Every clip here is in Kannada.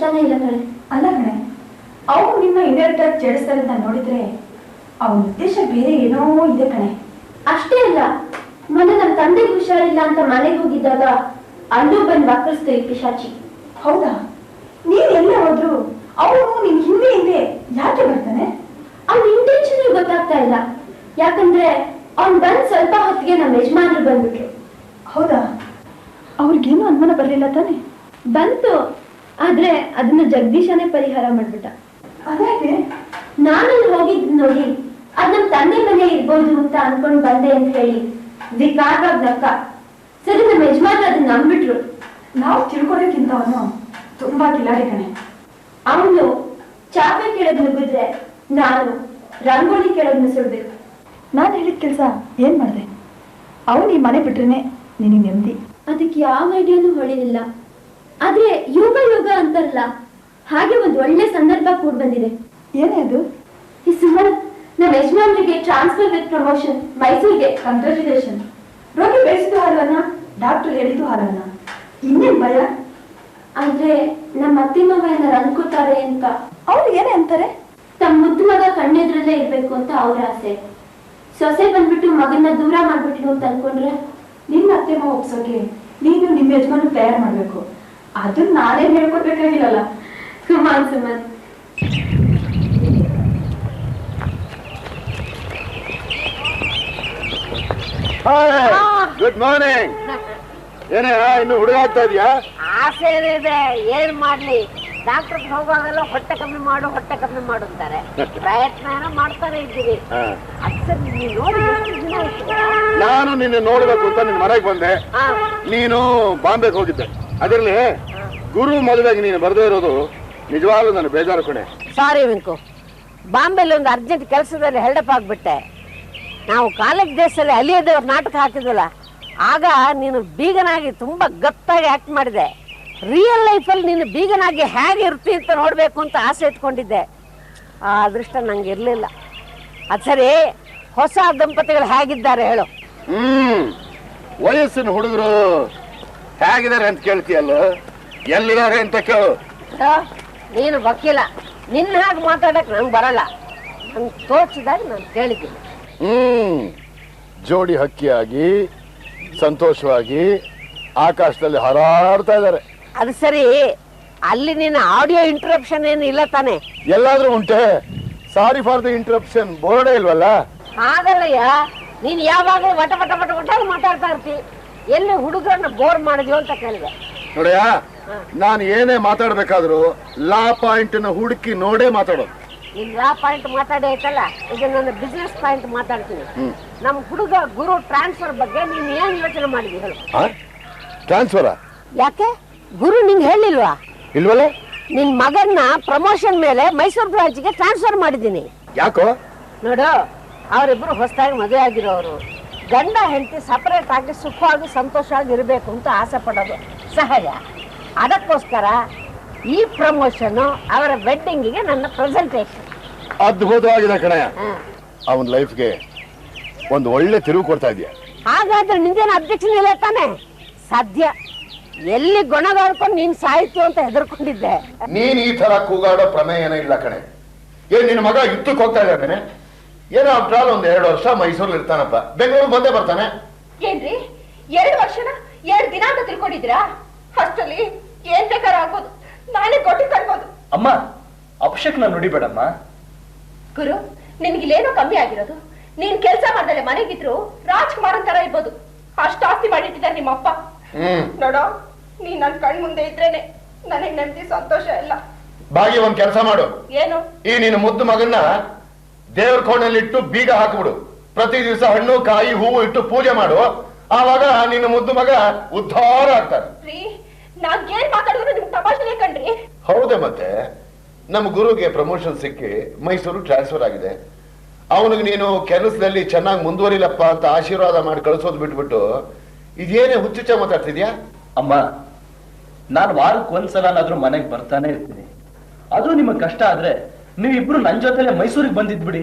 ತೋಚ್ತಾನೆ ಇಲ್ಲ ಕಣೆ. ಅಲ್ಲ ಕಣೆ ಅವನು ನಿನ್ನ ಇಂಡೈರೆಕ್ಟ್ ಆಗಿ ಜಡಿಸ್ತಾರೆ ಅಂತ ನೋಡಿದ್ರೆ ಅವನ ಉದ್ದೇಶ ಬೇರೆ ಏನೋ ಇದೆ ಕಣೆ. ಅಷ್ಟೇ ಅಲ್ಲ ಮೊನ್ನೆ ನಮ್ಮ ತಂದೆಗೆ ಹುಷಾರಿಲ್ಲ ಅಂತ ಮನೆಗೆ ಹೋಗಿದ್ದಾಗ ಅಲ್ಲೂ ಬಂದು ವಕ್ರಿಸ್ತು ಈ ಪಿಶಾಚಿ. ಹೌದಾ? ನೀನ್ ಎಲ್ಲ ಹೋದ್ರು ಅವನು ನಿನ್ ಹಿಂದೆ ಹಿಂದೆ ಯಾಕೆ ಬರ್ತಾನೆ? ಅವ್ನ ಇಂಟೆನ್ಷನ್ ಗೊತ್ತಾಗ್ತಾ ಇಲ್ಲ. ಯಾಕಂದ್ರೆ ಅವ್ನ್ ಬಂದ್ ಸ್ವಲ್ಪ ಹೊತ್ತಿಗೆ ನಮ್ಮ ಯಜಮಾನ್ರು ಬಂದ್ಬಿಟ್ರು. ಹೌದಾ? ಅವ್ರಿಗೇನು ಅನುಮಾನ ಬರ್ಲಿಲ್ಲ ತಾನೆ? ಬಂತು. ಆದ್ರೆ ಅದನ್ನ ಜಗದೀಶನೇ ಪರಿಹಾರ ಮಾಡ್ಬಿಟ್ಟ. ಅದಕ್ಕೆ ನಾನಲ್ಲಿ ಹೋಗಿದ್ ನೋಡಿ ಅದ್ ನಮ್ ತಂದೆ ಮನೆ ಇರ್ಬೋದು ಅಂತ ಅನ್ಕೊಂಡ್ ಬಂದೆ ಅಂತ ಹೇಳಿ ವಿಕಾರವಾಗಿ ನಕ್ಕ ಸರಿ ನಮ್ಮ ಯಜಮಾನ ಅದನ್ನ ನಂಬಿಟ್ರು ನಾವು ತಿಳ್ಕೊಳಕ್ಕಿಂತ ಅವನು ತುಂಬಾ ಕಿಲಾಡಿ ಕಣೆ. ಅವನು ಚಾಪೆ ಕೆಳಗ್ ನುಗ್ಗಿದ್ರೆ ನಾನು ರಂಗೋಲಿ ಕೆಳಗ್ ನುಸುಳ್ಬೇಕು. ನಾನು ಹೇಳಿದ ಕೆಲಸ ಏನ್ ಮಾಡಿದೆ? ಅವನು ಈ ಮನೆ ಬಿಟ್ರೇನೆ ನಿನಗೆ ನೆಮ್ಮದಿ ಅದಕ್ಕೆ ಯಾವ ಐಡಿಯಾನು ಹೊಳಿಲಿಲ್ಲ. ಆದ್ರೆ ಯೋಗ ಯೋಗ ಅಂತಾರಲ್ಲ ಹಾಗೆ ಒಂದು ಒಳ್ಳೆ ಸಂದರ್ಭ ಕೂಡ ಬಂದಿದೆ. ಏನೇ ಅದು? ಈ ಸುಮನ್ ನಮ್ಮ ಯಜಮಾನ್ರಿಗೆ ಟ್ರಾನ್ಸ್ಫರ್ ವಿತ್ ಪ್ರಮೋಷನ್ ಮೈಸೂರಿಗೆ. ಕಂಗ್ರಾಚುಲೇಷನ್ ರೋಗಿ ಬೆಳೆಸಿದ ಹಾಲನ್ನ ಡಾಕ್ಟರ್ ಹೇಳಿದ್ದು ಹಾಲನ್ನ ಇನ್ನೇನ್ ಭಯ? ಆದ್ರೆ ನಮ್ಮ ಅತ್ತೆ ಮಗ ಏನಾರು ಅನ್ಕೋತಾರೆ ಅಂತ. ಅವ್ರು ಏನೇ ಅಂತಾರೆ? ತಮ್ಮ ಮುದ್ದು ಮಗ ಕಣ್ಣೆದ್ರಲ್ಲೇ ಇರ್ಬೇಕು ಅಂತ ಅವ್ರ ಆಸೆ. ಸೊಸೆ ಬಂದ್ಬಿಟ್ಟು ಮಗನ್ನ ದೂರ ಮಾಡ್ಬಿಟ್ಲು ಅಂತ ಅನ್ಕೊಂಡ್ರೆ ನಿಮ್ಮ ಅತ್ತೆ ಮಾವ ಒಪ್ಸೋಕೆ ನೀನು ನಿಮ್ಮ ಯಜಮಾನ ತಯಾರು ಮಾಡ್ಬೇಕು. ಅದನ್ನ ನಾನೇನ್ ಹೇಳ್ಕೊಡ್ಬೇಕಾಗಿಲ್ಲಲ್ಲ? ಸುಮನ್ ಗುಡ್ ಮಾರ್ನಿಂಗ್ ಏನೇ ಇನ್ನು ಹುಡುಗ ಆಗ್ತಾ ಇದೆಯಾ? ಆಸೆ ಏನಿದೆ ಏನ್ ಮಾಡ್ಲಿ? ಡಾಕ್ಟರ್ ಹೋಗುವಾಗೆಲ್ಲ ಹೊಟ್ಟೆ ಕಮ್ಮಿ ಮಾಡು ಹೊಟ್ಟೆ ಕಮ್ಮಿ ಮಾಡು ಅಂತಾರೆ. ಪ್ರಯತ್ನ ಏನೋ ಮಾಡ್ತಾನೆ ಇದ್ದೀವಿ ಅದ್ ನಾನು ನಿನ್ನೆ ನೋಡ್ಬೇಕು ಅಂತ ನಿನ್ ಮನೆಗೆ ಬಂದೆ. ನೀನು ಬಾಂಬೆಗೆ ಹೋಗಿದ್ದೆ. ಅದಿರ್ಲಿ ಗುರು ಮದುವೆಗೆ ನೀನು ಬರ್ದೇ ಇರೋದು ನಿಜವಾಗ್ಲೂ ನಾನು ಬೇಜಾರು ಕಣೆ. ಸಾರಿ ವೆಂಕು ಬಾಂಬೆಲಿ ಒಂದು ಅರ್ಜೆಂಟ್ ಕೆಲಸದಲ್ಲಿ ಹೆಲ್ಡಪ್ ಆಗ್ಬಿಟ್ಟೆ. ನಾವು ಕಾಲೇಜ್ ದೇಶದಲ್ಲಿ ಅಲಿಯದೇವ್ರ ನಾಟಕ ಹಾಕಿದ್ವಲ್ಲ ಆಗ ನೀನು ಬೀಗನಾಗಿ ತುಂಬಾ ಗತ್ತಾಗಿ ಆಕ್ಟ್ ಮಾಡಿದೆ. ರಿಯಲ್ ಲೈಫಲ್ಲಿ ನೀನು ಬೀಗನಾಗಿ ಹೇಗೆ ಇರ್ತಿ ಅಂತ ನೋಡಬೇಕು ಅಂತ ಆಸೆ ಇಟ್ಕೊಂಡಿದ್ದೆ. ಆ ಅದೃಷ್ಟ ನಂಗೆ ಇರಲಿಲ್ಲ. ಅದು ಸರಿ ಹೊಸ ದಂಪತಿಗಳು ಹೇಗಿದ್ದಾರೆ ಹೇಳು. ಹ್ಮ್ ವಯಸ್ಸಿನ ಹುಡುಗರು ಹೇಗಿದ್ದಾರೆ ಅಂತ ಕೇಳ್ತೀಯಲ್ಲ? ಎಲ್ಲಿದ್ದಾರೆ ಅಂತ ಕೇಳು. ನೀನು ವಕೀಲ. ನಿನ್ನ ಹಾಗೆ ಮಾತಾಡಕ್ಕೆ ನಂಗೆ ಬರಲ್ಲ. ನಂಗೆ ತೋಚಿದಾಗ ನಾನು ಕೇಳಿದ್ದೀನಿ. ಹ್ಮ್. ಜೋಡಿ ಹಕ್ಕಿಯಾಗಿ ಸಂತೋಷವಾಗಿ ಆಕಾಶದಲ್ಲಿ ಹಾರಾಡ್ತಾ ಇದ್ದಾರೆ. ಅದು ಸರಿ. ಅಲ್ಲಿ ನಿನ್ನ ಆಡಿಯೋ ಇಂಟ್ರಪ್ಷನ್ ಏನು ಇಲ್ಲ ತಾನೆ? ಎಲ್ಲಾದ್ರೂ ಉಂಟೆ? ಸಾರಿ ಫಾರ್ ದ ಇಂಟರಪ್ಷನ್ ಬೋರ್ಡೇ ಇಲ್ವಲ್ಲ? ಆಗಲ್ಲಯ್ಯ ನೀನು ಯಾವಾಗಲೂ ವಟ ವಟ ವಟ ವಟ ಮಾತಾಡ್ತಾ ಇರ್ತಿ. ಎಲ್ಲಿ ಹುಡುಗರನ್ನ ಬೋರ್ ಮಾಡಿದ್ಯೋ ಅಂತ ಕೇಳಿದೆ. ನೋಡಿಯ ನಾನು ಏನೇ ಮಾತಾಡ್ಬೇಕಾದ್ರೂ ಲಾ ಪಾಯಿಂಟ್ನ ಹುಡುಕಿ ನೋಡೇ ಮಾತಾಡೋದು. ನೀನು ಲಾ ಪಾಯಿಂಟ್ ಮಾತಾಡಿ ಆಯ್ತಲ್ಲ? ಈಗ ನನ್ನ ಬಿಸ್ನೆಸ್ ಪಾಯಿಂಟ್ ಮಾತಾಡ್ತೀನಿ. ನಮ್ಮ ಹುಡುಗ ಗುರು ಟ್ರಾನ್ಸ್ಫರ್ ಬಗ್ಗೆ ನೀನ್ ಏನು ಯೋಚನೆ ಮಾಡಿದ್ವಿ ಹೇಳು. ಟ್ರಾನ್ಸ್ಫರ್ ಯಾಕೆ? ಗುರು ನಿಂಗೆ ಹೇಳಿಲ್ವಾ? ಇಲ್ವಲ್ಲ? ನಿನ್ ಮಗನ್ನ ಪ್ರಮೋಷನ್ ಮೇಲೆ ಮೈಸೂರು ಬ್ರಾಂಚ್ಗೆ ಟ್ರಾನ್ಸ್ಫರ್ ಮಾಡಿದ್ದೀನಿ. ಯಾಕೋ? ನೋಡು ಅವರಿಬ್ರು ಹೊಸದಾಗಿ ಮದುವೆ ಆಗಿರೋರು. ಗಂಡ ಹೆಂಡತಿ ಸಪರೇಟ್ ಆಗಿ ಸುಖವಾಗಿ ಸಂತೋಷವಾಗಿ ಇರಬೇಕು ಅಂತ ಆಸೆ ಪಡೋದು ಸಹಜ. ಅದಕ್ಕೋಸ್ಕರ ಈ ಪ್ರಮೋಷನ್ ಅವರ ವೆಡ್ಡಿಂಗಿಗೆ ನನ್ನ ಪ್ರೆಸೆಂಟೇಷನ್ ಅದ್ಭುತವಾಗಿದೆ ಕಣಯ್ಯ ಅವನ ಲೈಫ್ಗೆ ಒಂದು ಒಳ್ಳೆ ತಿರುವು ಕೊಡ್ತಾ ಇದೆಯಾ. ಹಾಗಾದ್ರೆ ನಿಂದೇನು ಅಬ್ಜೆಕ್ಷನ್ ಇಲ್ಲ ತಾನೆ? ಸಾಧ್ಯ ಎಲ್ಲಿ ಗೊಣಗಾಡ್ಕೊಂಡು ನೀನ್ ಸಾಯ್ತು ಅಂತ ಹೆದರ್ಕೊಂಡಿದ್ದೆ. ನೀನ್ ಈ ತರ ಕೂಗಾಡೋ ಪ್ರಮೇಯನೇ ಇಲ್ಲ ಕಣೆ. ಏನ್ ನಿನ್ನ ಮಗ ಯುದ್ಧಕ್ಕೆ ಹೋಗ್ತಾ ಇದ್ದಾನೆ? ಏನೋ ಆಫ್ಟರ್ ಒಂದ್ ಎರಡು ವರ್ಷ ಮೈಸೂರಲ್ಲಿ ಇರ್ತಾನಪ್ಪ. ಬೆಂಗಳೂರು ಬಂದೇ ಬರ್ತಾನೆ. ಏನ್ರಿ? ಎರಡು ವರ್ಷನ? ಎರಡು ದಿನ ಅಂತ ತಿಳ್ಕೊಂಡಿದ್ರಾ ಅಷ್ಟಲ್ಲಿ ಏನ್ ಬೇಕಾರ ಆಗ್ಬೋದು. ನಾನೇ ಕೊಟ್ಟು ತರ್ಬೋದು. ಅಮ್ಮ ಅಪಶಕ್ನ ನುಡಿಬೇಡಮ್ಮ ಗುರು ನಿನ್ಗಿಲ್ಲೇನೋ ಕಮ್ಮಿ ಆಗಿರೋದು. ನೀನ್ ಕೆಲ್ಸ ಮಾಡ್ದಲೆ ಮನೆಗಿದ್ರು ರಾಜ್ಕುಮಾರ್ ತರ ಇರ್ಬೋದು. ಅಷ್ಟು ಆಸ್ತಿ ಮಾಡಿಟ್ಟಿದ್ದಾರೆ ನಿಮ್ಮ ಅಪ್ಪ ಹ್ಮ್. ನೋಡೋ ನೀನ್ ನನ್ ಕಣ್ ಮುಂದೆ ಇದ್ರೇನೆ ನನಗ್ ನೆಮ್ಮದಿ ಸಂತೋಷ ಇಲ್ಲ ಬಾಗಿ ಒಂದ್ ಕೆಲಸ ಮಾಡು. ಏನು? ಈ ನಿನ್ನ ಮುದ್ದು ಮಗನ್ನ ದೇವ್ರ ಕೋಣಲ್ಲಿ ಇಟ್ಟು ಬೀಗ ಹಾಕ್ಬಿಡು. ಪ್ರತಿ ದಿವಸ ಹಣ್ಣು ಕಾಯಿ ಹೂವು ಇಟ್ಟು ಪೂಜೆ ಮಾಡು. ಆವಾಗ ನಿನ್ನ ಮುದ್ದು ಮಗ ಉದ್ಧಾರ ಆಗ್ತಾರೆ ಹೌದೇ ಮತ್ತೆ? ನಮ್ಮ ಗುರುಗೆ ಪ್ರಮೋಷನ್ ಸಿಕ್ಕಿ ಮೈಸೂರು ಟ್ರಾನ್ಸ್ಫರ್ ಆಗಿದೆ. ಅವನಿಗೆ ನೀನು ಕೆಲಸದಲ್ಲಿ ಚೆನ್ನಾಗಿ ಮುಂದುವರಿಲಪ್ಪ ಅಂತ ಆಶೀರ್ವಾದ ಮಾಡಿ ಕಳಿಸೋದು ಬಿಟ್ಬಿಟ್ಟು ಇದೇನೇ ಹುಚ್ಚುಚ್ಚ ಮಾತಾಡ್ತಿದ್ಯಾ? ಅಮ್ಮ ನಾನು ವಾರಕ್ಕೆ ಒಂದ್ಸಲನಾದ್ರೂ ಮನೆಗೆ ಬರ್ತಾನೆ ಇರ್ತೀನಿ. ಅದು ನಿಮಗೆ ಕಷ್ಟ ಆದ್ರೆ ನೀವಿಬ್ರು ನನ್ ಜೊತೆಲೆ ಮೈಸೂರಿಗೆ ಬಂದಿದ್ಬಿಡಿ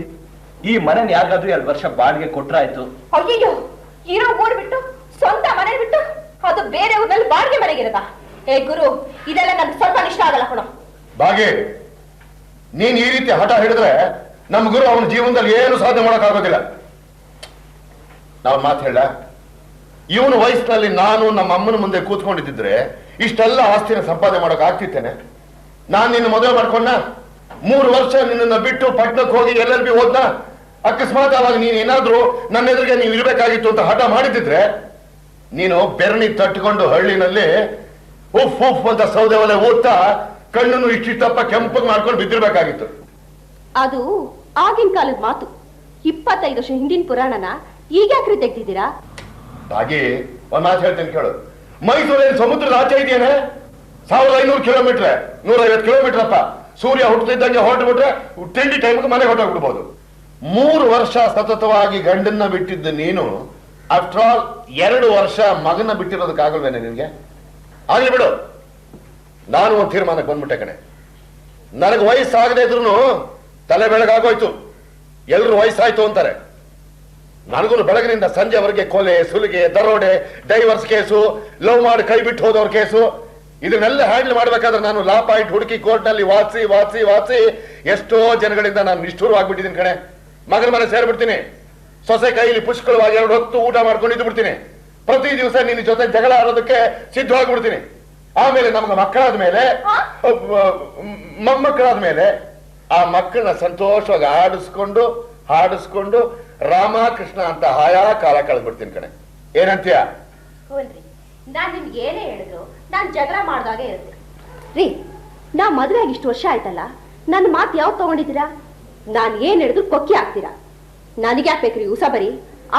ಈ ಮನೆ ಯಾರಿಗಾದ್ರೂ ಎರಡು ವರ್ಷ ಬಾಡಿಗೆ ಕೊಟ್ರಾಯ್ತು ಅಯ್ಯಯ್ಯೋ ಇರೋ ಊರ್ ಬಿಟ್ಟು ಸ್ವಂತ ಮನೆ ಬಿಟ್ಟು ಅದು ಬೇರೆ ಊರಿನಲ್ಲಿ ಬಾಡಿಗೆ ಮನೆಗಿರದ ಏ ಗುರು ಇದೆಲ್ಲ ನನ್ ಸ್ವಲ್ಪ ಇಷ್ಟ ಆಗಲ್ಲ ಕಣ. ಬಾಗಿ ನೀನ್ ಈ ರೀತಿ ಹಠ ಹಿಡಿದ್ರೆ ನಮ್ ಗುರು ಅವನ ಜೀವನದಲ್ಲಿ ಏನು ಸಾಧನೆ ಮಾಡೋಕ್ಕಾಗೋದಿಲ್ಲ. ನಾವ್ ಮಾತು ಹೇಳ ಇವನ ವಯಸ್ಸಿನಲ್ಲಿ ನಾನು ನಮ್ಮ ಅಮ್ಮನ ಮುಂದೆ ಕೂತ್ಕೊಂಡಿದ್ದಿದ್ರೆ ಇಷ್ಟೆಲ್ಲ ಆಸ್ತಿನ ಸಂಪಾದನೆ ಮಾಡೋಕೆ ಆಗ್ತಿತ್ತೇನೆ. ನಾನು ನಿನ್ನ ಮದುವೆ ಮಾಡ್ಕೊಂಡ ಮೂರು ವರ್ಷ ನಿನ್ನನ್ನ ಬಿಟ್ಟು ಪಟ್ಟಣಕ್ಕೆ ಹೋಗಿ ಎಲ್ಲೆಲ್ಲಿ ಬಿ ಹೋದ್ನ? ಅಕಸ್ಮಾತ್ ಅವಾಗ ನೀನು ಏನಾದ್ರೂ ನನ್ನ ಎದುರಿಗೆ ನೀವು ಇರಬೇಕಾಗಿತ್ತು ಅಂತ ಹಠ ಮಾಡಿದ್ರೆ ನೀನು ಬೆರಣಿ ತಟ್ಟುಕೊಂಡು ಹಳ್ಳಿನಲ್ಲಿ ಉಫ್ ಉಫ್ ಅಂತ ಸೌದೆ ಒಲೆ ಓದ್ತಾ ಕಣ್ಣನ್ನು ಇಷ್ಟಿಷ್ಟಪ್ಪ ಕೆಂಪಗೆ ಮಾಡ್ಕೊಂಡು ಬಿದ್ದಿರ್ಬೇಕಾಗಿತ್ತು. ಅದು ಆಗಿನ ಕಾಲದ ಮಾತು. ಇಪ್ಪತ್ತೈದು ವರ್ಷ ಹಿಂದಿನ ಪುರಾಣನ ಈಗ ಯಾಕ್ರಿ ತೆಗ್ದಿದ್ದೀರಾ? ಹಾಗೆ ಒಂದ್ ಮಾತು ಹೇಳ್ತೇನೆ ಕೇಳು. ಮೈಸೂರಲ್ಲಿ ಸಮುದ್ರದ ಆಚೆ ಇದೆಯೇನೆ? ಸಾವಿರದ ಐನೂರು ಕಿಲೋಮೀಟರ್ ನೂರ ಐವತ್ತು ಕಿಲೋಮೀಟರ್ ಅಪ್ಪ ಸೂರ್ಯ ಹುಟ್ಟುತ್ತಿದ್ದಂಗೆ ಹೊರಟು ಬಿಟ್ರೆ ತಿಂಡಿ ಟೈಮ್ಗೆ ಮನೆಗೆ ಹೊರಟೋಗ್ಬಿಡ್ಬೋದು. ಮೂರು ವರ್ಷ ಸತತವಾಗಿ ಗಂಡನ್ನ ಬಿಟ್ಟಿದ್ದ ನೀನು ಆಫ್ಟರ್ ಆಲ್ ಎರಡು ವರ್ಷ ಮಗನ ಬಿಟ್ಟಿರೋದಕ್ಕಾಗಲ್ವೇನೆ ನಿನಗೆ? ಆಗಲಿ ಬಿಡು. ನಾನು ಒಂದು ತೀರ್ಮಾನಕ್ಕೆ ಬಂದ್ಬಿಟ್ಟೆ ಕಣೆ. ನನಗೆ ವಯಸ್ಸಾಗದೇ ಇದ್ರು ತಲೆ ಬೆಳಗಾಗೋಯ್ತು. ಎಲ್ಲರೂ ವಯಸ್ಸಾಯ್ತು ಅಂತಾರೆ. ನನಗೂ ಬೆಳಗಿನಿಂದ ಸಂಜೆವರೆಗೆ ಕೊಲೆ, ಸುಲಿಗೆ, ದರೋಡೆ ಡೈವರ್ಸ್ ಕೇಸು ಲವ್ ಮಾಡಿ, ಕೈ ಬಿಟ್ಟು ಹೋದವ್ರ ಕೇಸು ಇದನ್ನೆಲ್ಲ ಹ್ಯಾಂಡಲ್ ಮಾಡ್ಬೇಕಾದ್ರೆ ನಾನು ಲಾ ಪಾಯಿಂಟ್ ಹುಡುಕಿ ಕೋರ್ಟ್ನಲ್ಲಿ ವಾಸಿ ವಾಸಿ ವಾಸಿ. ಎಷ್ಟೋ ಜನಗಳಿಂದ ನಾನು ನಿಷ್ಠೂರವಾಗ್ಬಿಟ್ಟಿದ್ದೀನಿ ಕಣೆ. ಮಗನ ಮನೆ ಸೇರ್ಬಿಡ್ತೀನಿ. ಸೊಸೆ ಕೈಲಿ ಪುಷ್ಕಳವಾಗಿ ಎರಡು ಹೊತ್ತು ಊಟ ಮಾಡ್ಕೊಂಡು ಇದ್ದು ಬಿಡ್ತೀನಿ ಪ್ರತಿ ದಿವಸ ನಿನ್ನ ಜೊತೆ ಜಗಳ ಆಡೋದಕ್ಕೆ ಸಿದ್ಧವಾಗ್ಬಿಡ್ತೀನಿ. ಆಮೇಲೆ ನಮ್ಗೆ ಮಕ್ಕಳಾದ ಮೇಲೆ ಮೊಮ್ಮಕ್ಕಳಾದ ಮೇಲೆ ಆ ಮಕ್ಕಳನ್ನ ಸಂತೋಷವಾಗಿ ಆಡಿಸ್ಕೊಂಡು ಹಾಡಿಸ್ಕೊಂಡು ರಾಮಕೃಷ್ಣ ಅಂತ ಹಾಯಾ ಕಾಲ ಕಳೆದ್ಬಿಡ್ತೀನಿ ಕಣೆ. ಏನಂತೀಯ? ನಾನ್ ನಿಮ್ಗೆ ಏನೇ ಹೇಳಿದ್ರು ನಾನ್ ಜಗಳ ಮಾಡ್ದಾಗೆ ಇರುತ್ತೆ. ರೀ ನಾ ಮದುವೆ ಆಗಿ ಇಷ್ಟು ವರ್ಷ ಆಯ್ತಲ್ಲ ನನ್ನ ಮಾತು ಯಾವ್ದು ತಗೊಂಡಿದ್ದೀರಾ? ನಾನ್ ಏನ್ ಹೇಳಿದ್ರು ಕೊಕ್ಕಿ ಹಾಕ್ತೀರಾ? ನನಗೆ ಹಾಕ್ಬೇಕ್ರಿ ಉಸ ಬರೀ.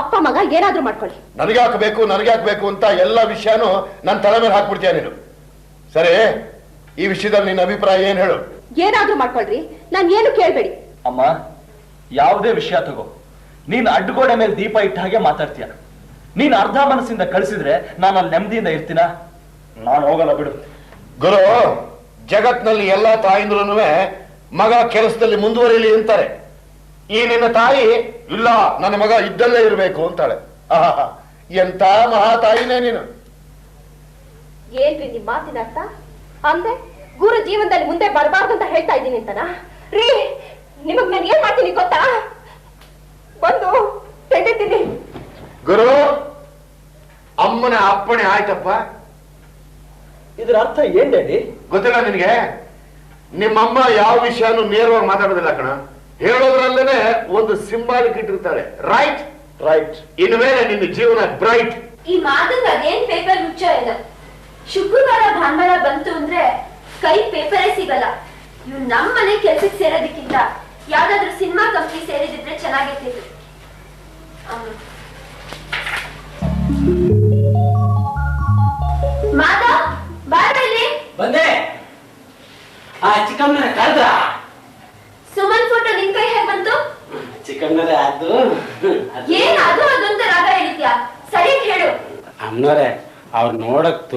ಅಪ್ಪ ಮಗ ಏನಾದ್ರೂ ಮಾಡ್ಕೊಳ್ಳಿ. ನನಗೆ ಹಾಕಬೇಕು ನನಗೆ ಹಾಕಬೇಕು ಅಂತ ಎಲ್ಲ ವಿಷಯನೂ ನನ್ನ ತಲೆ ಮೇಲೆ ಹಾಕ್ಬಿಡ್ತೀಯ ನೀನು. ಸರಿ ಈ ವಿಷಯದಲ್ಲಿ ನಿನ್ನ ಅಭಿಪ್ರಾಯ ಏನ್ ಹೇಳು? ಏನಾದ್ರೂ ಮಾಡ್ಕೊಳ್ರಿ ನಾನ್ ಏನು ಕೇಳ್ಬೇಡಿ. ಅಮ್ಮ ಯಾವುದೇ ವಿಷಯ ತಗೋ. ನೀನ್ ಅಡ್ಡಗೋಡೆ ಮೇಲೆ ದೀಪ ಇಟ್ಟ ಹಾಗೆ ಮಾತಾಡ್ತೀಯ. ನೀನ್ ಅರ್ಧ ಮನಸ್ಸಿಂದ ಕಳಿಸಿದ್ರೆ ನಾನು ಅಲ್ಲಿ ನೆಮ್ಮದಿಯಿಂದ ಇರ್ತೀನ? ನಾನು ಹೋಗಲ್ಲ ಬಿಡು. ಗುರು ಜಗತ್ನಲ್ಲಿ ಎಲ್ಲಾ ತಾಯಿಂದ್ರೂ ಮಗ ಕೆಲಸದಲ್ಲಿ ಮುಂದುವರಿಲಿ ಅಂತಾರೆ. ಈ ನಿನ್ನ ತಾಯಿ ಇಲ್ಲ ನನ್ನ ಮಗ ಇದ್ದಲ್ಲೇ ಇರಬೇಕು ಅಂತಾಳೆ. ಆಹಾ ಎಂತ ಮಹಾ ತಾಯಿನೇ ನೀನು. ಏನ್ರಿ ನಿಮ್ ಮಾತಿನ ಅರ್ಥ? ಅಂದೆ ಗುರು ಜೀವನದಲ್ಲಿ ಮುಂದೆ ಬರಬಾರ್ದು ಅಂತ ಹೇಳ್ತಾ ಇದ್ದೀನಿ ಅಂತನಾ? ರೀ ನಿಮಗ್ ನಾನು ಏನ್ ಮಾಡ್ತೀನಿ ಗೊತ್ತಾ? ಬಂದು ತೆಗಿತೀನಿ ಗುರು ಅಮ್ಮನ ಅಪ್ಪಣೆ ಆಯ್ತಪ್ಪ. ಇದ್ರ ಅರ್ಥ ಏನ್ ಡ್ಯಾಡಿ? ಗೊತ್ತಿಲ್ಲ ನಿನಗೆ? ನಿಮ್ಮಮ್ಮ ಯಾವ ವಿಷಯನೂ ನೇರವಾಗಿ ಮಾತಾಡೋದಿಲ್ಲ ಕಣ. ಹೇಳೋದ್ರಲ್ಲೇನೆ ಒಂದು ಸಿಂಬಾಲಿಕ್ ಇಟ್ಟಿರ್ತಾರೆ. ರೈಟ್ ರೈಟ್ ಇನ್ನು ಮೇಲೆ ನಿನ್ನ ಜೀವನ ಬ್ರೈಟ್ ಈ ಮಾತಿನ ಅದೇನ್ ಪೇಪರ್ ಮುಚ್ಚ ಇಲ್ಲ ಶುಕ್ರವಾರ ಭಾನುವಾರ ಬಂತು ಅಂದ್ರೆ ಕೈ ಪೇಪರೇ ಸಿಗಲ್ಲ. ಇವ್ ನಮ್ ಮನೆ ಕೆಲ್ಸಕ್ಕೆ ಸೇರೋದಕ್ಕಿಂತ ಯಾವ್ದಾದ್ರು ಸಿನಿಮಾ ಕಂಪ್ನಿ ಸೇರಿದಿದ್ರೆ ಚೆನ್ನಾಗಿರ್ತಿತ್ತು.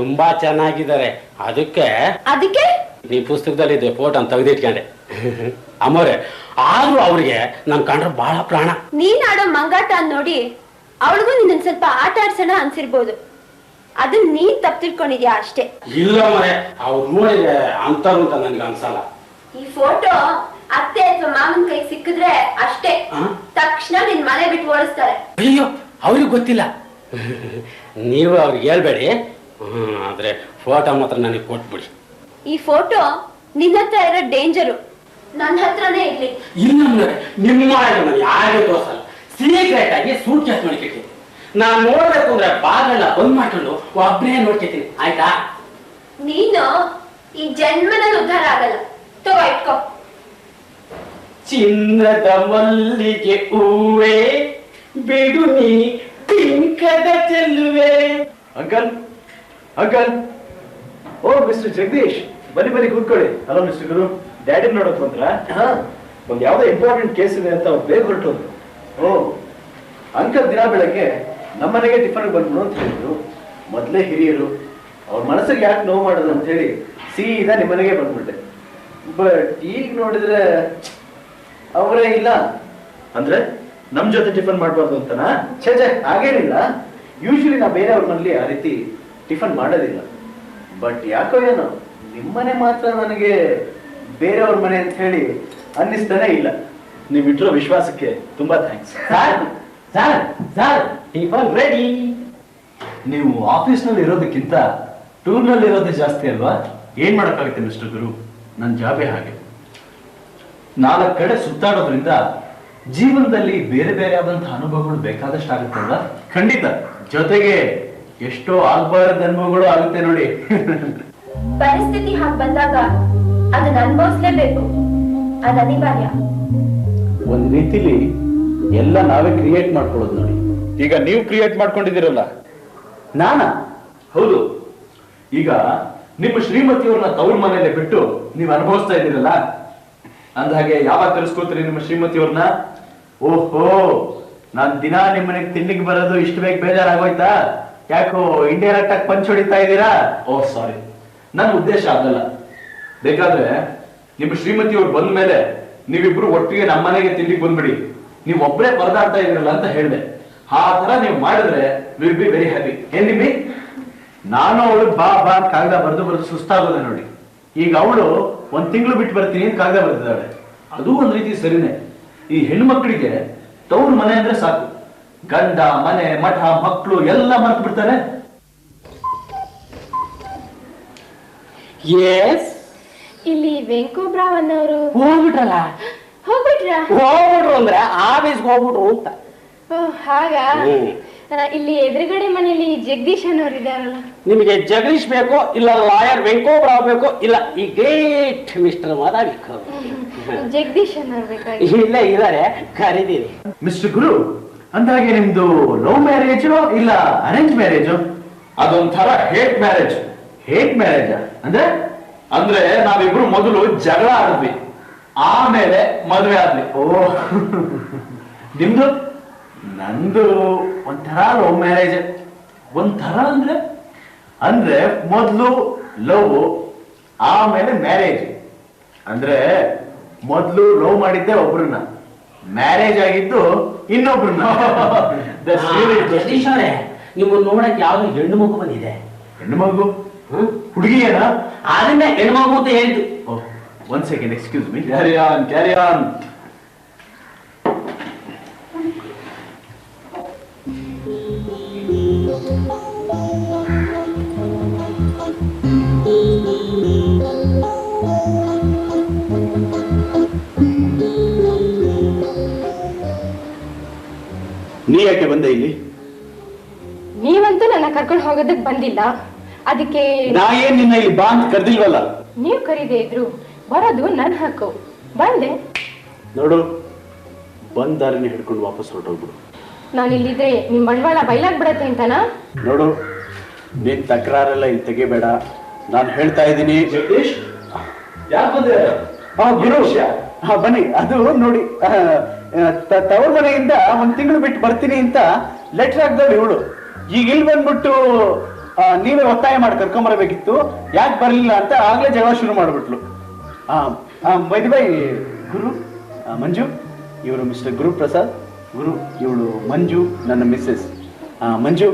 ತುಂಬಾ ಚೆನ್ನಾಗಿದ್ದಾರೆ. ಅದಕ್ಕೆ ಅದಕ್ಕೆ? ನೀ ಪುಸ್ತಕದಲ್ಲಿ ಇದೆ ಫೋಟೋ ಅಂತ ತೆಗೆದಿಟ್ಕೊಂಡೆ. ಅಮ್ಮವ್ರೆ ಆದ್ರೂ ಅವ್ರಿಗೆ ನನ್ ಕಂಡ್ರೆ ಬಹಳ ಪ್ರಾಣ. ನೀನ್ ಆಡೋ ಮಂಗಾಟ ನೋಡಿ ಅವಳಿಗೂ ನಿನ್ನ ಸ್ವಲ್ಪ ಆಟ ಆಡ್ಸೋಣ ಅನ್ಸಿರ್ಬೋದು. ಅದನ್ನ ನೀನ್ ತಪ್ಪು ತಿಳ್ಕೊಂಡಿದ್ಯಾ ಅಷ್ಟೇ. ಇಲ್ಲ ಮರೆ ಅವ್ರು ನೋಡಿದ್ರೆ ಅಂತರು ಅಂತ ನನ್ಗೆ ಅನ್ಸಲ್ಲ. ಈ ಫೋಟೋ ಅತ್ತೆ ಅಥವಾ ಮಾವನ್ ಕೈ ಸಿಕ್ಕಿದ್ರೆ ಅಷ್ಟೇ. ತಕ್ಷಣ ನಿನ್ ಮನೆ ಬಿಟ್ಟು ಓಡಿಸ್ತಾರೆ. ಅಯ್ಯೋ ಅವ್ರಿಗೆ ಗೊತ್ತಿಲ್ಲ. ನೀವು ಅವ್ರಿಗೆ ಹೇಳ್ಬೇಡಿ. ಹ್ಮ್, ಆದ್ರೆ ಫೋಟೋ ಮಾತ್ರ ನನಗೆ ಕೊಟ್ಬಿಡಿ. ಈ ಫೋಟೋ ನಿನ್ನ ಹತ್ರ ಇರೋ ಡೇಂಜರು. ನನ್ನ ಹತ್ರನೇ ಇರ್ಲಿ. ಇಲ್ಲ ನಿಮ್ಮ ನಾನು ಯಾರಿಗೂ ತೋರ್ಸಲ್ಲ ಸೀಕ್ರೆಟ್ ಆಗಿ ಸೂಟ್ ಕೇಸ್ ಮಾಡ್ಕೊಳ್ತೀನಿ ನಾನ್ ನೋಡ್ಬೇಕು ಅಂದ್ರೆ ಬಾಗಲ್ಲ ಬಂದ್ ಮಾಡ್ಕೊಂಡು ಒಬ್ಬನೇ ನೋಡ್ಕೊತೀನಿ. ಆಯ್ತಾ? ನೀನು ಈ ಜನ್ಮದಲ್ಲಿ ಉದ್ಧಾರ ಆಗಲ್ಲ. ತಗೋ ಇಟ್ಕೋ. ಚಿನ್ನದ ಮಲ್ಲಿಗೆ ಹೂವೆ ಬಿಡು ನೀ ಪಿಂಕದ ಚೆಲ್ಲುವೆ ಅಂಕಲ್ ಅಂಕಲ್. ಓ ಮಿಸ್ಟರ್ ಜಗದೀಶ್ ಬನ್ನಿ ಬನ್ನಿ ಕೂತ್ಕೊಳ್ಳಿ. ಹಲೋ ಮಿಸ್ಟರ್ ಗುರು. ಡ್ಯಾಡಿ ನೋಡಕ್ ಬಂದ್ರ? ಒಂದ್ ಯಾವ್ದೋ ಇಂಪಾರ್ಟೆಂಟ್ ಕೇಸ್ ಇದೆ ಅಂತ ಅವ್ರು ಬೇಗ ಹೊರಟೋದ್ರು ಓ. ಅಂಕಲ್ ದಿನ ಬೆಳಗ್ಗೆ ನಮ್ಮನೆಗೆ ಟಿಫನ್ ಬಂದ್ಬಿಡು ಅಂತ ಹೇಳಿದ್ರು. ಮೊದಲೇ ಹಿರಿಯರು ಅವ್ರ ಮನಸ್ಸಿಗೆ ಯಾಕೆ ನೋವು ಮಾಡೋದು ಅಂತ ಹೇಳಿ ಸೀದಾ ನಿಮ್ಮನೆಗೆ ಬಂದ್ಬಿಟ್ಟೆ. ಬಟ್ ಈಗ ನೋಡಿದ್ರೆ ಅವರೇ ಇಲ್ಲ. ಅಂದ್ರೆ ನಮ್ ಜೊತೆ ಟಿಫನ್ ಮಾಡ್ಬಾರ್ದು ಅಂತನಾ? ಛೇ ಛೇ ಹಾಗೇನಿಲ್ಲ. ಯೂಶ್ವಲಿ ನಾ ಬೇರೆಯವ್ರ ಮನೇಲಿ ಆ ರೀತಿ ಟಿಫನ್ ಮಾಡೋದಿಲ್ಲ. ಬಟ್ ಯಾಕೋ ಏನೋ ನಿಮ್ಮನೆ ಮಾತ್ರ ನನಗೆ ಬೇರೆಯವ್ರ ಮನೆ ಅಂತ ಹೇಳಿ ಅನ್ನಿಸ್ತಾನೆ ಇಲ್ಲ. ನೀವು ಇಟ್ಟಿರೋ ವಿಶ್ವಾಸಕ್ಕೆ ತುಂಬಾ thanks sir sir sir tiffin ready ನೀವು ಆಫೀಸ್ನಲ್ಲಿ ಇರೋದಕ್ಕಿಂತ ಟೂರ್ನಲ್ಲಿ ಇರೋದೇ ಜಾಸ್ತಿ ಅಲ್ವಾ? ಏನ್ ಮಾಡೋಕ್ಕಾಗುತ್ತೆ ಮಿಸ್ಟರ್ ಗುರು ನನ್ನ ಜಾಬೇ ಹಾಗೆ. ನಾಲ್ಕು ಕಡೆ ಸುತ್ತಾಡೋದ್ರಿಂದ ಜೀವನದಲ್ಲಿ ಬೇರೆ ಬೇರೆ ಆದಂತಹ ಅನುಭವಗಳು ಬೇಕಾದಷ್ಟು ಆಗುತ್ತಲ್ವಾ ಖಂಡಿತ. ಜೊತೆಗೆ ಎಷ್ಟೋ ಆಗ್ಬಾರದ ಜನ್ಮಗಳು ಆಗುತ್ತೆ ನೋಡಿ. ಪರಿಸ್ಥಿತಿ ಹಾಗೆ ಬಂದಾಗ ಅದನ್ನ ಅನುಭವಿಸ್ಲೇಬೇಕು ಅದು ಅನಿವಾರ್ಯ. ಒಂದ್ ರೀತಿಲಿ ಎಲ್ಲ ನಾವೇ ಕ್ರಿಯೇಟ್ ಮಾಡ್ಕೊಳ್ಳೋದು ನೋಡಿ. ಈಗ ನೀವು ಕ್ರಿಯೇಟ್ ಮಾಡ್ಕೊಂಡಿದ್ದೀರಲ್ಲ? ನಾನ? ಹೌದು. ಈಗ ನಿಮ್ಮ ಶ್ರೀಮತಿಯವ್ರನ್ನ ತವ್ರ ಮನೇಲೆ ಬಿಟ್ಟು ನೀವು ಅನುಭವಿಸ್ತಾ ಇದ್ದೀರಲ್ಲ? ಅಂದ ಹಾಗೆ ಯಾವಾಗ ತಿಳಿಸ್ಕೊತೀರಿ ನಿಮ್ಮ ಶ್ರೀಮತಿಯವ್ರನ್ನ? ಓಹೋ ನಾನ್ ದಿನ ನಿಮ್ಮನೆಗೆ ತಿಂಡಿಗೆ ಬರೋದು ಇಷ್ಟು ಬೇಗ ಬೇಜಾರಾಗೋಯ್ತಾ? ಯಾಕೋ ಇಂಡೈರೆಕ್ಟ್ ಆಗಿ ಪಂಚ್ ಹೊಡಿತಾ ಇದ್ದೀರಾ? ಓ ಸಾರಿ ನನ್ನ ಉದ್ದೇಶ ಅದಲ್ಲ. ಬೇಕಾದ್ರೆ ನಿಮ್ಮ ಶ್ರೀಮತಿಯವ್ರು ಬಂದ ಮೇಲೆ ನೀವಿಬ್ರು ಒಟ್ಟಿಗೆ ನಮ್ಮ ಮನೆಗೆ ತಿಂಡಿ ಬಂದ್ಬಿಡಿ. ನೀವು ಒಬ್ಬರೇ ಪರದಾಡ್ತಾ ಇದ್ರಲ್ಲ ಅಂತ ಹೇಳಿದೆ. ಆ ತರ ನೀವು ಮಾಡಿದ್ರೆ ವಿಲ್ ಬಿ ವೆರಿ ಹ್ಯಾಪಿ ಏನ್ ನಿಮ್ಮಿ? ನಾನು ಅವಳು ಬಾ ಬಾ ಅಂತ ಕಾಗದ ಬರೆದು ಬರೆದು ಸುಸ್ತಾಗೋದೆ ನೋಡಿ. ಈಗ ಅವಳು ಒಂದ್ ತಿಂಗಳು ಬಿಟ್ಟು ಬರ್ತೀನಿ ಅಂತ ಕಾಗದ ಬರೆದಿದ್ದಾಳೆ. ಅದು ಒಂದ್ ರೀತಿ ಸರಿನೇ. ಈ ಹೆಣ್ಮಕ್ಳಿಗೆ ತವ್ರ ಮನೆ ಅಂದ್ರೆ ಸಾಕು. ಗಂಡ ಮನೆ ಮಠ ಮಕ್ಕಳು ಎಲ್ಲ ಮರೆತು ಬಿಡ್ತಾರೆ. ಎಸ್ ಇಲ್ಲಿ ವೆಂಕೋಬ್ರಾವ್ ಅನ್ನೋರು ಹೋಗ್ಬಿಟ್ರಲ್ಲ? ಹೋಗ್ಬಿಟ್ರ? ಹೋಗ್ಬಿಟ್ರು ಅಂದ್ರೆ ಆಫೀಸ್ಗೆ ಹೋಗ್ಬಿಟ್ರು ಅಂತ ಹಾಗಾ? ಇಲ್ಲಿ ಎದುರುಗಡೆ ಮನೆಯಲ್ಲಿ ಜಗದೀಶ್ ಅನ್ನೋರು ಇದಾರಲ್ಲ ನಿಮಗೆ ಜಗದೀಶ್ ಬೇಕೋ ಇಲ್ಲ ಲಾಯರ್ ವೆಂಕೋಬ್ರಾವ್ ಬೇಕೋ ಇಲ್ಲ ಈ ಗ್ರೇಟ್ ಮಿಸ್ಟರ್ ಮಾತಾಡ್ಬೇಕು ಜಗದೀಶ್ ಅನ್ನೋರು ಬೇಕಾಗಿ ಇಲ್ಲ ಇದಾರೆ ಕರೀದಿರಿ. ಮಿಸ್ಟರ್ ಗುರು ಅಂದಾಗೆ ನಿಮ್ದು ಲವ್ ಮ್ಯಾರೇಜ್ ಇಲ್ಲ ಅರೇಂಜ್ ಮ್ಯಾರೇಜ್? ಅದೊಂಥರ ಹೇಟ್ ಮ್ಯಾರೇಜ್ ಹೇಟ್ ಮ್ಯಾರೇಜ್ ಅಂದ್ರೆ? ಅಂದ್ರೆ ನಾವಿಬ್ರು ಮೊದಲು ಜಗಳ ಆಡಿದ್ವಿ ಆಮೇಲೆ ಮದುವೆ ಆದ್ವಿ. ಓ. ನಿಮ್ದು? ನಂದು ಒಂಥರ ಲವ್ ಮ್ಯಾರೇಜ್. ಒಂಥರ ಅಂದ್ರೆ? ಅಂದ್ರೆ ಮೊದಲು ಲವ್ ಆಮೇಲೆ ಮ್ಯಾರೇಜ್. ಅಂದ್ರೆ ಮೊದಲು ಲವ್ ಮಾಡಿದ್ದೆ ಒಬ್ರನ್ನ. ಮ್ಯಾರೇಜ್ ಆಗಿದ್ದು ಇನ್ನೊಬ್ರು. ಜಗದೀಶ್ ಅವರೇ ನಿಮ್ಮನ್ನ ನೋಡಕ್ ಯಾವ್ದು ಹೆಣ್ಣು ಮಗು ಬಂದಿದೆ. ಹೆಣ್ಣು ಮಗು? ಹ್ಮ್? ಹುಡುಗಿ ಏನ ಅದನ್ನೇ ಹೆಣ್ಣು ಮಗು ಅಂತ ಹೇಳಿದ್ದು. One second excuse me carry on carry on ನೀ ಯಾಕೆ ಬಂದೆ ಇಲ್ಲಿ? ನೀವಂತೂ ನನ್ನ ಕರ್ಕೊಂಡು ಹೋಗೋದಕ್ ಬಂದಿಲ್ಲ. ಅದಕ್ಕೆ ನಾ ಏನ್ ನಿನ್ನ ಇಲ್ಲಿ ಬಾ ಅಂತ ಕರ್ದಿಲ್ವಲ್ಲ? ನೀವ್ ಕರೀದೆ ಇದ್ರು. ಬರೋದು ನನ್ ಹಕ್ಕು. ಬಂದೆ. ನೋಡು ಬಂದ್ ದಾರಿನ ಹಿಡ್ಕೊಂಡು ವಾಪಸ್ ಹೊರಟೋಗ್ಬಿಡು. ನಾನು ಇಲ್ಲಿದ್ರೆ ನಿಮ್ ಬಂಡವಾಳ ಬೈಲಾಗ್ ಬಿಡತ್ತೆ ಅಂತನಾ? ನೋಡು ನೀನ್ ತಕರಾರೆಲ್ಲ ಇಲ್ಲಿ ತೆಗಿಬೇಡ. ನಾನು ಹೇಳ್ತಾ ಇದ್ದೀನಿ. ಜಗದೀಶ್ ಗುರು. ಹಾ ಬನ್ನಿ. ಅದು ನೋಡಿ. ಆ, ತವ್ರ ಮನೆಯಿಂದ ಒಂದು ತಿಂಗಳು ಬಿಟ್ಟು ಬರ್ತೀನಿ ಅಂತ ಲೆಟರ್ ಹಾಕ್ದವ್ರು ಇವಳು. ಈಗ ಇಲ್ಲಿ ಬಂದ್ಬಿಟ್ಟು ನೀವೇ ಒತ್ತಾಯ ಮಾಡಿ ಕರ್ಕೊಂಬರಬೇಕಿತ್ತು. ಯಾಕೆ ಬರಲಿಲ್ಲ ಅಂತ ಆಗ್ಲೇ ಜಗಳ ಶುರು ಮಾಡ್ಬಿಟ್ಲು. ಬೈ ಬೈ ಗುರು ಮಂಜು ಇವರು ಮಿಸ್ಟರ್ ಗುರು ಪ್ರಸಾದ್ ಗುರು ಇವಳು ಮಂಜು ನನ್ನ ಮಿಸ್ಸೆಸ್ ಮಂಜು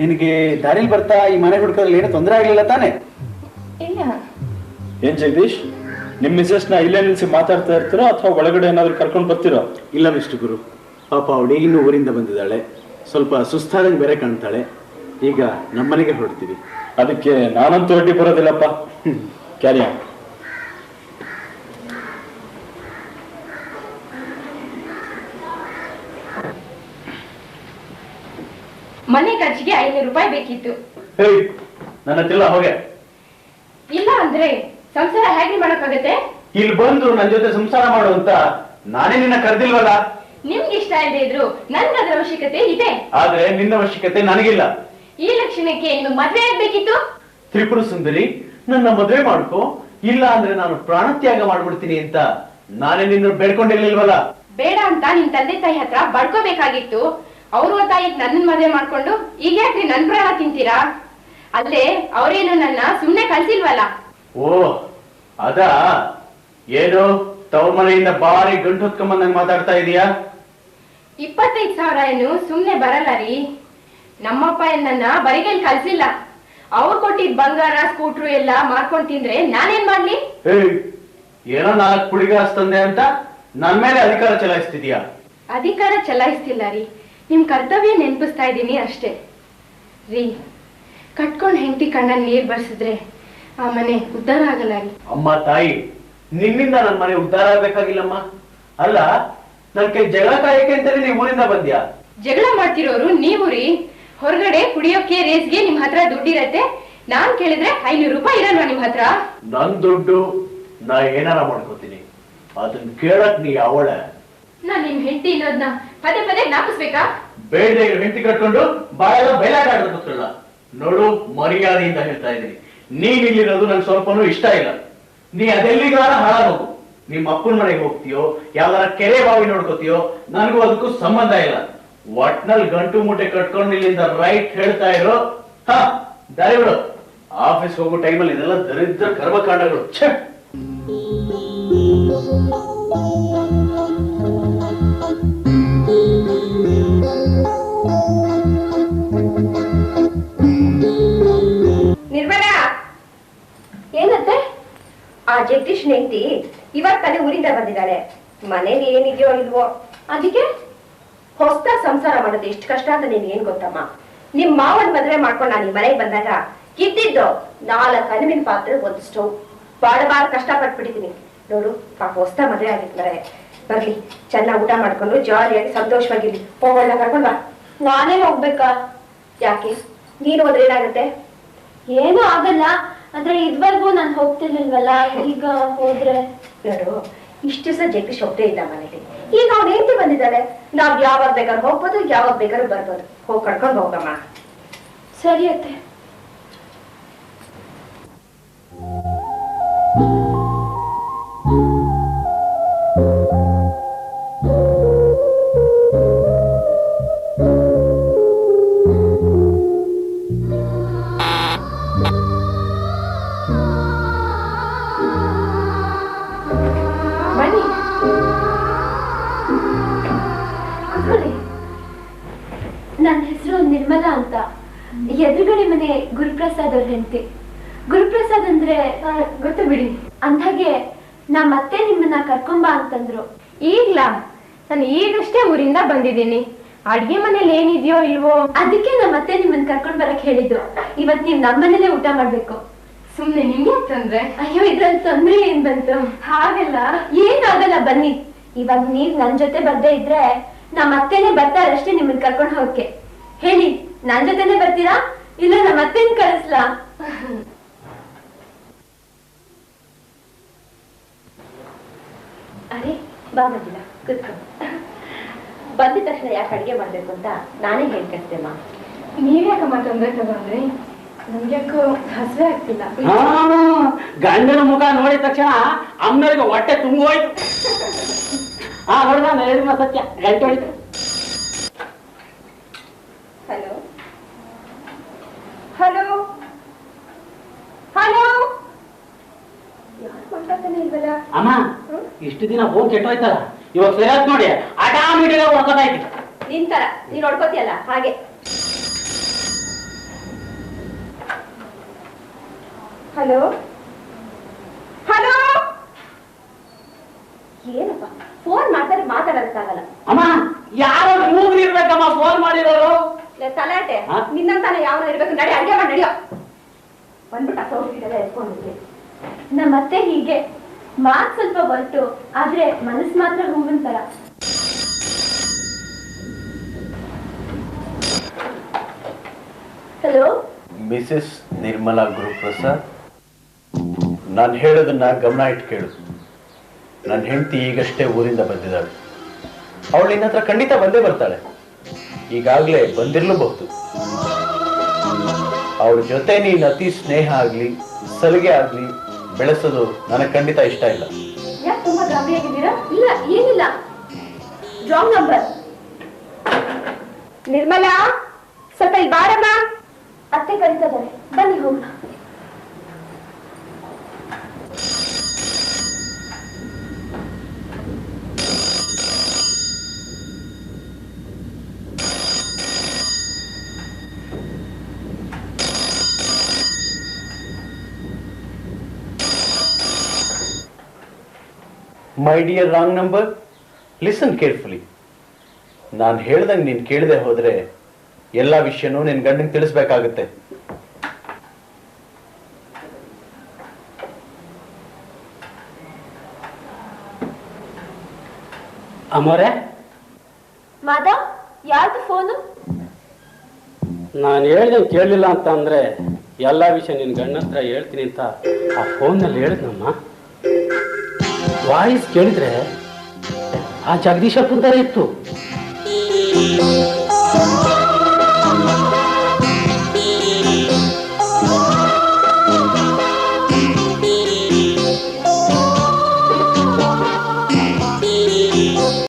ನಿನಗೆ ದಾರಿಲಿ ಬರ್ತಾ ಈ ಮನೆ ಹುಡ್ಕೋದ್ರಲ್ಲಿ ಏನೂ ತೊಂದರೆ ಆಗಲಿಲ್ಲ ತಾನೆ? ಇಲ್ಲ. ಏನ್ ಜಗದೀಶ್? ನಿಮ್ ಮಿಸಸ್ನ ಇಲ್ಲೇ ನಿಲ್ಸಿ ಮಾತಾಡ್ತಾ ಇರ್ತೀರೋ ಅಥವಾ ಒಳಗಡೆ ಏನಾದ್ರು ಕರ್ಕೊಂಡು ಬರ್ತೀರೋ? ಇಲ್ಲ ಮಿಸ್ಟರ್ ಗುರು. ಪಾಪ ಅವಳು ಇನ್ನು ಊರಿಂದ ಬಂದಿದ್ದಾಳೆ. ಸ್ವಲ್ಪ ಸುಸ್ತಾದಂಗೆ ಬೇರೆ ಕಾಣ್ತಾಳೆ. ಈಗ ನಮ್ಮನೆಗೆ ಹೊರಡ್ತೀವಿ. ಅದಕ್ಕೆ ನಾನಂತೂ ಹೊಟ್ಟಿ ಬರೋದಿಲ್ಲಪ್ಪ. ಕ್ಯಾರಿ ಮನೆ ಖರ್ಚಿಗೆ ಐನೂರು ರೂಪಾಯಿ ಬೇಕಿತ್ತು. ನನ್ನ ತಿಲ್ಲ ಹೋಗೆ. ಇಲ್ಲ ಅಂದ್ರೆ ಸಂಸಾರ ಹೇಗೆ ಮಾಡಕ್ಕಾಗತ್ತೆ? ಇಲ್ಲಿ ಬಂದ್ರು ನನ್ನ ಜೊತೆ ಸಂಸಾರ ಮಾಡು ಅಂತ ನಾನೇ ನಿನ್ನ ಕರೆದಿಲ್ವಲ್ಲ? ನಿಮ್ಗೆ ಇಷ್ಟ ಇದೆ ಇದ್ರು ನನ್ನ ಅದರ ಅವಶ್ಯಕತೆ ಇದೆ? ಆದ್ರೆ ನಿನ್ನ ಅವಶ್ಯಕತೆ ನನಗಿಲ್ಲ. ಈ ಲಕ್ಷಣಕ್ಕೆ ನಿಮ್ಗೆ ಮದ್ವೆ ಆಗ್ಬೇಕಿತ್ತು? ತ್ರಿಪುರ ಸುಂದರಿ ನನ್ನ ಮದ್ವೆ ಮಾಡ್ಕೋ. ಇಲ್ಲ ಅಂದ್ರೆ ನಾನು ಪ್ರಾಣತ್ಯಾಗ ಮಾಡ್ಬಿಡ್ತೀನಿ ಅಂತ ನಾನೇ ನಿನ್ನ ಬೇಡ್ಕೊಂಡಿರ್ಲಿಲ್ವಲ್ಲ? ಬೇಡ ಅಂತ ನಿನ್ ತಂದೆ ತಾಯಿ ಹತ್ರ ಬಡ್ಕೋಬೇಕಾಗಿತ್ತು. ಅವ್ರ ತಾಯಿ ನನ್ನ ಮದ್ವೆ ಮಾಡ್ಕೊಂಡು ಈಗ ಯಾಕ್ರಿ ನನ್ ಪ್ರಾಣ ತಿಂತೀರಾ? ಅಲ್ಲೇ ಅವರೇನು ನನ್ನ ಸುಮ್ನೆ ಕಳ್ಸಿಲ್ವಲ್ಲ? ಓ ಅದಾ? ಏನು? ತವ್ರ ಮನೆಯಿಂದ ಬಾರಿ ಗಂಟು ಹೊತ್ಕೊಂಬಂದಂಗ್ ಮಾತಾಡ್ತಾ ಇದೀಯಾ? ಇಪ್ಪತ್ತೈದು ಸಾವಿರ ಏನು? ಸುಮ್ನೆ ಬರಲ್ಲ ರೀ. ನಮ್ಮಪ್ಪ ಎನ್ನ ನನ್ನ ಕಲ್ಸಿಲ್ಲ. ಕಳ್ಸಿಲ್ಲ ಅವ್ರು ಕೊಟ್ಟಿದ್ ಬಂಗಾರ ಸ್ಕೂಟ್ರು ಎಲ್ಲ ಮಾರ್ಕೊಂಡ್ ತಿಂದ್ರೆ ನಾನೇನ್ ಮಾಡ್ಲಿ? ಏಯ್ ಏನೋ ನಾಲ್ಕು ಪುಡಿಗಾಸ್ ತಂದೆ ಅಂತ ನನ್ ಮೇಲೆ ಅಧಿಕಾರ ಚಲಾಯಿಸ್ತಿದ್ಯಾ? ಅಧಿಕಾರ ಚಲಾಯಿಸ್ತಿಲ್ಲ ರೀ. ನಿಮ್ ಕರ್ತವ್ಯ ನೆನಪಿಸ್ತಾ ಇದ್ದೀನಿ ಅಷ್ಟೇ. ರೀ ಕಟ್ಕೊಂಡ್ ಹೆಂಡತಿ ಕಣ್ಣಲ್ಲಿ ನೀರ್ ಬರ್ಸಿದ್ರೆ ಆ ಮನೆ ಉದ್ಧಾರ ಆಗಲ್ಲ ಅಮ್ಮ ತಾಯಿ ನಿನ್ನಿಂದ ನನ್ನ ಮನೆ ಉದ್ಧಾರ ಆಗ್ಬೇಕಾಗಿಲ್ಲಮ್ಮ? ಅಲ್ಲ ನನ್ ಕೈ ಜಗಳ ಕಾಯಕ್ಕೆ ಅಂತಾನೆ ನೀವು ಊರಿಂದ ಬಂದ್ಯಾ? ಜಗಳ ಮಾಡ್ತಿರೋರು ನೀವು ರೀ. ಹೊರಗಡೆ ಕುಡಿಯೋಕೆ ರೇಸ್ಗೆ ನಿಮ್ ಹತ್ರ ದುಡ್ಡಿರತ್ತೆ ನಾನ್ ಕೇಳಿದ್ರೆ ಐನೂರು ರೂಪಾಯಿ ಇರಲ್ವಾ ನಿಮ್ ಹತ್ರ? ನನ್ ದುಡ್ಡು ನಾ ಏನಾರ ಮಾಡ್ಕೋತೀನಿ. ಅದನ್ನ ಕೇಳಕ್ ನೀ ಅವಳ. ನಾ ನಿಮ್ ಹೆಂಡತಿ ಇನ್ನೋದ್ನ ಪದೇ ಪದೇ ಜ್ಞಾಪಿಸ್ಬೇಕಾ? ಬೇಡ ಹೆಂಡತಿ ಕಟ್ಕೊಂಡು ಬಾಯಲ್ಲ ಬಯಲಾಟ ಆಡೋದು ಗೊತ್ತಿಲ್ಲ ನೋಡು ಮರ್ಯಾದೆಯಿಂದ ಹೇಳ್ತಾ ಇದ್ದೀನಿ. ನೀನ್ ಇಲ್ಲಿರೋದು ನಂಗೆ ಸ್ವಲ್ಪನೂ ಇಷ್ಟ ಇಲ್ಲ. ನೀ ಅದೆಲ್ಲಿಗಾರ ಹಾಳಾಗೋದು? ನಿಮ್ಮ ಅಪ್ಪನ ಮನೆಗೆ ಹೋಗ್ತೀಯೋ, ಯಾವ್ದಾರ ಕೆರೆ ಬಾವಿ ನೋಡ್ಕೋತೀಯೋ, ನನಗೂ ಅದಕ್ಕೂ ಸಂಬಂಧ ಇಲ್ಲ. ಒಟ್ನಲ್ಲಿ ಗಂಟು ಮೂಟೆ ಕಟ್ಕೊಂಡು ಇಲ್ಲಿಂದ ರೈಟ್ ಹೇಳ್ತಾ ಇರೋ, ಹಾ, ದಾರಿ ಬಿಡು. ಆಫೀಸ್ ಹೋಗೋ ಟೈಮಲ್ಲಿ ಇದೆಲ್ಲ ದರಿದ್ರ ಕರ್ಮಕಾಂಡಗಳು ಛೆ! ನಿರ್ಮಲಾ ಜಗದೀಶ್ ಹೆಂಡತಿ ಇವತ್ ತಾನೇ ಊರಿಂದ ಬಂದಿದ್ದಾಳೆ. ಮನೇಲಿ ಏನಿದೆಯೋ ಇಲ್ವೋ? ಅದಕ್ಕೆ? ಹೊಸ ಸಂಸಾರ ಮಾಡೋದು ಎಷ್ಟು ಕಷ್ಟ ಅಂತ ನಿನ್ ಏನ್ ಗೊತ್ತಮ್ಮ? ನಿಮ್ ಮಾವನ್ ಮದ್ವೆ ಮಾಡ್ಕೊಂಡು ನಾನು ಈ ಮನೆಗೆ ಬಂದಾಗ ಇದ್ದಿದ್ದು ನಾಲ್ಕು ಅನಿಮಿನ ಪಾತ್ರೆ ಒಂದು ಸ್ಟವ್ ಬಾಳ ಬಾಳ ಕಷ್ಟ ಪಟ್ಬಿಟ್ಟಿದೀನಿ ನೋಡು ಪಾಪ ಹೊಸ ಮದ್ವೆ ಆಗಿರ್ತಾರೆ ಬರ್ಲಿ ಚೆನ್ನಾಗಿ ಊಟ ಮಾಡ್ಕೊಂಡು ಜಾಲಿಯಾಗಿ ಸಂತೋಷವಾಗಿರ್ಲಿ. ಹೋಗೋಣ ಕರ್ಕೊಂಡ್ ಬಾ. ನಾನೇ ಹೋಗ್ಬೇಕಾ? ಯಾಕೆ? ನೀನು ಹೋದ್ರೆ ಏನಾಗುತ್ತೆ? ಏನೂ ಆಗಲ್ಲ. ಆದ್ರೆ ಇದ್ವರೆಗೂ ನಾನು ಹೋಗ್ತಿರ್ಲಿಲ್ವಲ್ಲ ಈಗ ಹೋದ್ರೆ? ಯಾರು ಇಷ್ಟು ದಿವಸ ಜಗದೀಶ್ ಒಬ್ಬರೇ ಇದ್ದ ಮನೇಲಿ. ಈಗ ಅವ್ನ ಹೆಂಡತಿ ಬಂದಿದ್ದಾಳೆ. ನಾವ್ ಯಾವಾಗ ಬೇಕಾದ್ರೂ ಹೋಗ್ಬೋದು ಯಾವಾಗ ಬೇಕಾದ್ರೂ ಬರ್ಬೋದು. ಹೋಗ್ ಕರ್ಕೊಂಡು ಹೋಗಮ್ಮ. ಸರಿ ಅತ್ತೆ. ಹೆಂಡತಿ. ಗುರುಪ್ರಸಾದ್ ಅಂದ್ರೆ ಗೊತ್ತು ಬಿಡಿ. ಅಂದಾಗೆ ನಾ ಮತ್ತೆ ನಿಮ್ಮನ್ನ ಕರ್ಕೊಂಬಾ ಅಂತಂದ್ರು. ಈಗ್ಲಾ ನಾನು ಈಗಷ್ಟೇ ಊರಿಂದ ಬಂದಿದ್ದೀನಿ. ಅಡ್ಗೆ ಮನೇಲಿ ಏನಿದೆಯೋ ಇಲ್ವೋ? ಅದಕ್ಕೆ ನಾ ಮತ್ತೆ ನಿಮ್ಮನ್ನ ಕರ್ಕೊಂಡ್ ಬರಕ್ ಹೇಳಿದ್ರು. ಇವತ್ ನೀವ್ ನಮ್ಮನೇಲೆ ಊಟ ಮಾಡ್ಬೇಕು. ಸುಮ್ನೆ ನಿಮ್ಗೆ ತೊಂದ್ರೆ? ಅಯ್ಯೋ ಇದ್ರಲ್ಲಿ ತೊಂದ್ರೆ ಏನ್ ಬಂತು? ಹಾಗಲ್ಲ? ಏನಾಗಲ್ಲ ಬನ್ನಿ. ಇವಾಗ ನೀವ್ ನನ್ ಜೊತೆ ಬರ್ದೇ ಇದ್ರೆ ನಾ ಅತ್ತೆನೆ ಬರ್ತಾರಷ್ಟೇ ನಿಮ್ಮನ್ ಕರ್ಕೊಂಡು ಹೋಗಕ್ಕೆ. ಹೇಳಿ ನನ್ ಜೊತೆನೆ ಬರ್ತೀರಾ? ಇಲ್ಲ ನಮ್ಮ ಅತ್ತೆನ್ ಕಳಿಸ್ಲಾ? ಅರೆ ಬಾ ಮಂಜಿಲ ಕೂತ್ಕೊ. ಬಂದಿದ ತಕ್ಷಣ ಯಾಕೆ ಅಡಿಗೆ ಮಾಡ್ಬೇಕು ಅಂತ ನಾನೇ ಹೇಳ್ಕಳ್ತೇಮ್ಮ ನೀವ್ಯಾಕಮ್ಮ ತೊಂದ್ರೆ ತಗೊಂಡ್ರಿ ನಮ್ಗ್ಯಾಕೋ ಹಸಿವೆ ಆಗ್ತಿಲ್ಲ. ಗಂಡನ ಮುಖ ನೋಡಿದ ತಕ್ಷಣ ಅಮ್ಮನಿಗೆ ಹೊಟ್ಟೆ ತುಂಬೋಯ್ತು. ಹಾ ಆ ನಾನು ಹೇಳಿದ ಸತ್ಯ ಗಂಟೆ ಹೊಡಿತು ಹಲೋ ಹಲೋ ಹಲೋ ಯಾರು ಮಾತಾಡ್ತಾನೆ ಇಲ್ವಲ್ಲ ಅಮ್ಮ ಇಷ್ಟು ದಿನ ಹೋಗಿ ಕೆಟ್ಟೋಯ್ತಲ್ಲ? ಇವಾಗ ಸರಿಯಾದ್ ನೋಡಿ ಆಟಾಮಿಟಿಗೆ ಹೊಡ್ಕೊತಾಯ್ತಿ. ನಿನ್ ತರ ನೀನ್ ಹೊಡ್ಕೋತಿಯಲ್ಲ? ಹಾಗೆ. ಹಲೋ? ಹಲೋ? ಏನಪ್ಪ ಫೋನ್ ಮಾಡ್ತಾರೆ ಮಾತಾಡೋದಕ್ಕಾಗಲ್ಲ. ಅಮ್ಮ ಯಾರೋ ಮೂಗ್ರಿ ಇರ್ಬೇಕಮ್ಮ ಫೋನ್ ಮಾಡಿರೋರು. ತಲಾಟೆ? ನಿನ್ನಂತಾನೆ ಯಾವನ ಇರ್ಬೇಕು. ನಡಿ ಅಡಿಗೆ ಮಾಡಿ ನಡಿಯೋ. ಬಂದ್ಬಿಟ್ಟ ಸೋಗಿದ್ದೆಲ್ಲ ಎತ್ಕೊಂಡಿದ್ವಿ ನಮ್ಮ ಅತ್ತೆ ಹೀಗೆ ಮಾತ್ ಸ್ವಲ್ಪ ಹೊರಟು, ಆದ್ರೆ ಮನಸ್ ಮಾತ್ರ ಹೂವಿನ ತರ ಹಲೋ ಮಿಸಸ್ ನಿರ್ಮಲಾ ಗುರುಪ್ರಸಾದ್, ನಾನು ಹೇಳೋದನ್ನ ಗಮನ ಇಟ್ಟು ಕೇಳು. ನನ್ನ ಹೆಂಡತಿ ಈಗಷ್ಟೇ ಊರಿಂದ ಬಂದಿದ್ದಾಳೆ. ಅವಳು ನಿನ್ನ ಹತ್ರ ಖಂಡಿತ ಬಂದೇ ಬರ್ತಾಳೆ. ಈಗಾಗಲೇ ಬಂದಿರಲೂಬಹುದು. ಅವಳ ಜೊತೆ ನೀನು ಅತಿ ಸ್ನೇಹ ಆಗಲಿ, ಸಲಿಗೆ ಆಗ್ಲಿ ಬೆಳೆಸೋದು ನನಗೆ ಖಂಡಿತ ಇಷ್ಟ ಇಲ್ಲ. ಯಾಕೆ ತುಂಬಾ ಗಾಬರಿಯಾಗಿದ್ದೀರಾ ಇಲ್ಲ, ಏನಿಲ್ಲ. ರಾಂಗ್ ನಂಬರ್ ನಿರ್ಮಲಾ, ಸ್ವಲ್ಪ ಇಲ್ಲಿ ಬಾರಮ್ಮ. ಅತ್ತೆ ಕರೀತಾ ಇದ್ದಾರೆ. ಬನ್ನಿ ಹೋಗೋಣ. My dear wrong number listen carefully ನಾನು ಹೇಳ್ದಂಗೆ ನೀನು ಕೇಳದೆ ಹೋದರೆ ಎಲ್ಲ ವಿಷಯನೂ ನಿನ್ನ ಗಂಡಂಗೆ ತಿಳಿಸ್ಬೇಕಾಗುತ್ತೆ. ಅಮೋರೆ? ಮಾಧವ್ ಯಾರ್ದು ಫೋನು? ನಾನು ಹೇಳ್ದಂಗೆ ಕೇಳಲಿಲ್ಲ ಅಂತ ಅಂದ್ರೆ ಎಲ್ಲ ವಿಷಯ ನಿನ್ನ ಗಂಡ ಹತ್ರ ಹೇಳ್ತೀನಿ ಅಂತ ಆ ಫೋನಲ್ಲಿ ಹೇಳಿದ್ನಮ್ಮ. ವಾಯ್ಸ್ ಕೇಳಿದ್ರೆ ಆ ಜಗದೀಶ ಥರ ಇತ್ತು.